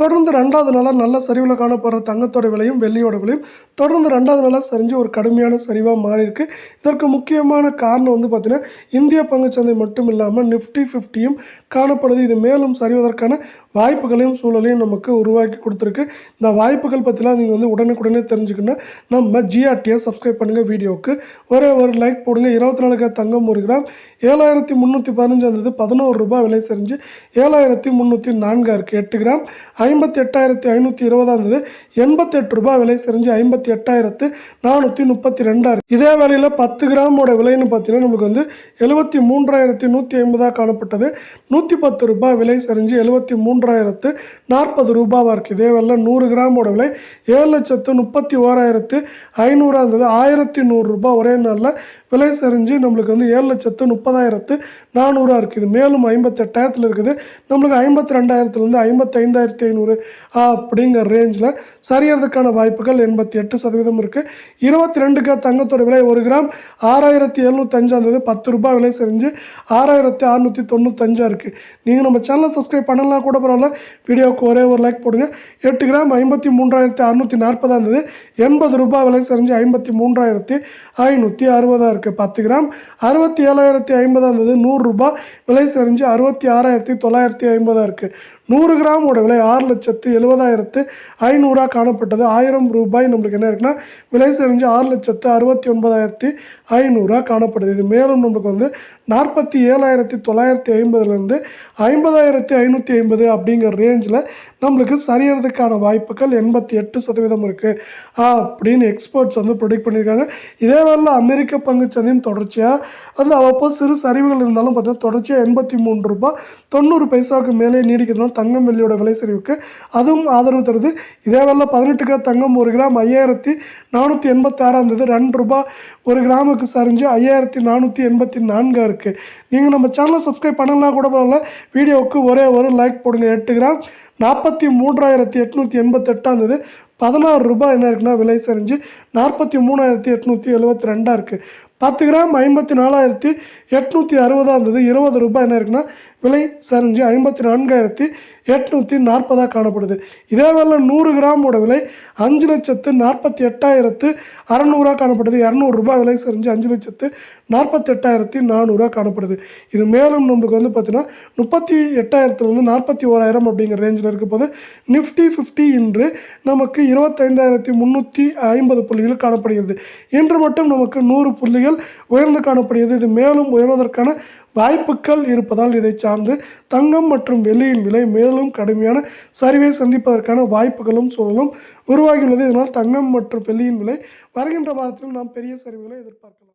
தொடர்ந்து ரெண்டாவது நாளாக நல்ல சரிவில் காணப்படுற தங்கத்தோட விலையும் வெள்ளியோட விலையும் தொடர்ந்து ரெண்டாவது நாளாக சரிஞ்சு ஒரு கடுமையான சரிவாக மாறியிருக்கு. இதற்கு முக்கியமான காரணம் வந்து பார்த்திங்கன்னா இந்திய பங்குச்சந்தை மட்டும் இல்லாமல் நிஃப்டி ஃபிஃப்டியும் காணப்படுது. இது மேலும் சரிவதற்கான வாய்ப்புகளையும் சூழலையும் நமக்கு உருவாக்கி கொடுத்துருக்கு. இந்த வாய்ப்புகள் பற்றிலாம் நீங்கள் வந்து உடனுக்குடனே தெரிஞ்சுக்கணும்னா நம்ம ஜிஆர்டியை சப்ஸ்கிரைப் பண்ணுங்கள் வீடியோவுக்கு. ஒரே ஒரு லைக் போடுங்க. இருபத்தி நாலு தங்கம் ஒரு கிராம். ஏழாயிரத்தி முந்நூற்றி பதினஞ்சு இருந்தது பதினோரு ரூபாய் விலை சரிஞ்சு ஏழாயிரத்தி முந்நூற்றி நான்காக இருக்குது எட்டு கிராம். ஐம்பத்தி எட்டாயிரத்தி ஐநூற்றி இருபதா இருந்தது எண்பத்தெட்டு ரூபாய் விலை சரிஞ்சு ஐம்பத்தி எட்டாயிரத்து நானூற்றி முப்பத்தி ரெண்டாயிரம் இதே வேலையில் பத்து கிராமோட விலைன்னு பார்த்தீங்கன்னா நமக்கு வந்து எழுபத்தி மூன்றாயிரத்தி நூற்றி ஐம்பதாக காணப்பட்டது. நூற்றி பத்து ரூபாய் விலை சரிஞ்சு எழுபத்தி மூன்றாயிரத்து நாற்பது ரூபாவாக இருக்குது இதே வேலை நூறு கிராமோட விலை ஏழு லட்சத்து முப்பத்தி ஓராயிரத்து ஐநூறாக இருந்தது ஆயிரத்தி நூறுரூபா ஒரே நாளில் விலை சரிஞ்சு நம்மளுக்கு வந்து ஏழு லட்சத்து முப்பதாயிரத்து நானூறாக இருக்குது. மேலும் ஐம்பத்தெட்டாயிரத்தில் இருக்குது. நம்மளுக்கு ஐம்பத்தி ரெண்டாயிரத்துலேருந்து ஐம்பத்தைந்தாயிரத்தி ஐநூறு அப்படிங்கிற ரேஞ்சில் சரியறதுக்கான வாய்ப்புகள் எண்பத்தி எட்டு சதவீதம் இருக்குது இருபத்தி ரெண்டுக்கு தங்கத்தோட விலை ஒரு கிராம் ஆறாயிரத்தி எழுநூத்தஞ்சாந்தது பத்து ரூபாய் விலை சரிஞ்சு ஆறாயிரத்தி அறநூற்றி தொண்ணூத்தஞ்சாக இருக்குது நீங்கள் நம்ம சேனலை சப்ஸ்கிரைப் பண்ணலாம் கூட பரவாயில்ல. வீடியோவுக்கு ஒரே ஒரு லைக் போடுங்க. எட்டு கிராம் ஐம்பத்தி மூன்றாயிரத்தி அறநூற்றி நாற்பதாக இருந்தது எண்பது ரூபாய் விலை சரிஞ்சு ஐம்பத்தி மூன்றாயிரத்தி ஐநூற்றி அறுபதாக இருக்குது பத்து கிராம். அறுபத்தி ஏழாயிரத்தி ஐம்பதாக இருந்தது நூறுரூபா விலை சரிஞ்சு அறுபத்தி ஆறாயிரத்தி தொள்ளாயிரத்தி ஐம்பதாக இருக்குது நூறு கிராமோட விலை ஆறு லட்சத்து எழுபதாயிரத்து ஐநூறாக காணப்பட்டது. ஆயிரம் ரூபாய் நம்மளுக்கு என்ன இருக்குன்னா விலை செறிஞ்சு ஆறு லட்சத்து அறுபத்தி ஒன்பதாயிரத்தி ஐநூறுரூவா காணப்படுது. இது மேலும் நம்மளுக்கு வந்து நாற்பத்தி ஏழாயிரத்தி தொள்ளாயிரத்தி ஐம்பதுலேருந்து ஐம்பதாயிரத்தி ஐநூற்றி ஐம்பது அப்படிங்கிற ரேஞ்சில் நம்மளுக்கு சரியறதுக்கான வாய்ப்புகள் எண்பத்தி எட்டு சதவீதம் இருக்குது அப்படின்னு எக்ஸ்பர்ட்ஸ் வந்து ப்ரொடிக்ட் பண்ணியிருக்காங்க. இதே வேலை அமெரிக்க பங்குச்சந்தையும் தொடர்ச்சியாக அதில் அவ்வப்போ சிறு சரிவுகள் இருந்தாலும் பார்த்தீங்கன்னா தொடர்ச்சியாக எண்பத்தி மூன்று ரூபாய் தொண்ணூறு பைசாவுக்கு மேலே தான் தங்கம் வெள்ளியோட விலை சரிவுக்கு அதுவும் ஆதரவு தருது. இதே வேலை பதினெட்டு கிராம் தங்கம் ஒரு கிராம் ஐயாயிரத்தி நானூற்றி எண்பத்தாறாக இருந்தது ரெண்டு ரூபாய் ஒரு கிராமுக்கு சரிஞ்சு ஐயாயிரத்தி நானூற்றி எண்பத்தி நான்காக இருக்குது நீங்கள் நம்ம சேனலை சப்ஸ்கிரைப் பண்ணலாம் கூட பரவாயில்ல. வீடியோவுக்கு ஒரே ஒரு லைக் போடுங்க. எட்டு கிராம் நாற்பத்தி மூன்றாயிரத்தி எட்நூற்றி எண்பத்தெட்டாக இருந்தது பதினாறு ரூபாய் என்ன இருக்குன்னா விலை சரிஞ்சு நாற்பத்தி மூணாயிரத்தி எட்நூற்றி எழுபத்தி ரெண்டாக இருக்குது பத்து கிராம் ஐம்பத்தி நாலாயிரத்தி எட்நூற்றி அறுபதாக இருந்தது. இருபது ரூபாய் என்ன இருக்குன்னா விலை சரிஞ்சு ஐம்பத்தி நான்காயிரத்தி எட்நூற்றி நாற்பதாக காணப்படுது. இதே வேலை நூறு கிராமோட விலை அஞ்சு லட்சத்து நாற்பத்தி எட்டாயிரத்து அறநூறுவா காணப்படுது. இரநூறுபா விலை சரிஞ்சு அஞ்சு லட்சத்து நாற்பத்தி எட்டாயிரத்தி நானூறுரூவா காணப்படுது. இது மேலும் நம்மளுக்கு வந்து பார்த்திங்கன்னா முப்பத்தி எட்டாயிரத்துலேருந்து நாற்பத்தி ஓராயிரம் அப்படிங்கிற ரேஞ்சில் இருக்க போது நிஃப்டி ஃபிஃப்டி இன்று நமக்கு இருபத்தைந்தாயிரத்தி முந்நூற்றி ஐம்பது புள்ளிகள் காணப்படுகிறது. இன்று மட்டும் நமக்கு நூறு புள்ளிகள் உயர்ந்து காணப்படுகிறது. இது மேலும் உயர்வதற்கான வாய்ப்புகள் இருப்பதால் இதை சார்ந்து தங்கம் மற்றும் வெள்ளியின் விலை மேலும் கடுமையான சரிவை சந்திப்பதற்கான வாய்ப்புகளும் சூழலும் உருவாகியுள்ளது. இதனால் தங்கம் மற்றும் வெள்ளியின் விலை வருகின்ற வாரத்திலும் நாம் பெரிய சரிவுகளை எதிர்பார்க்கலாம்.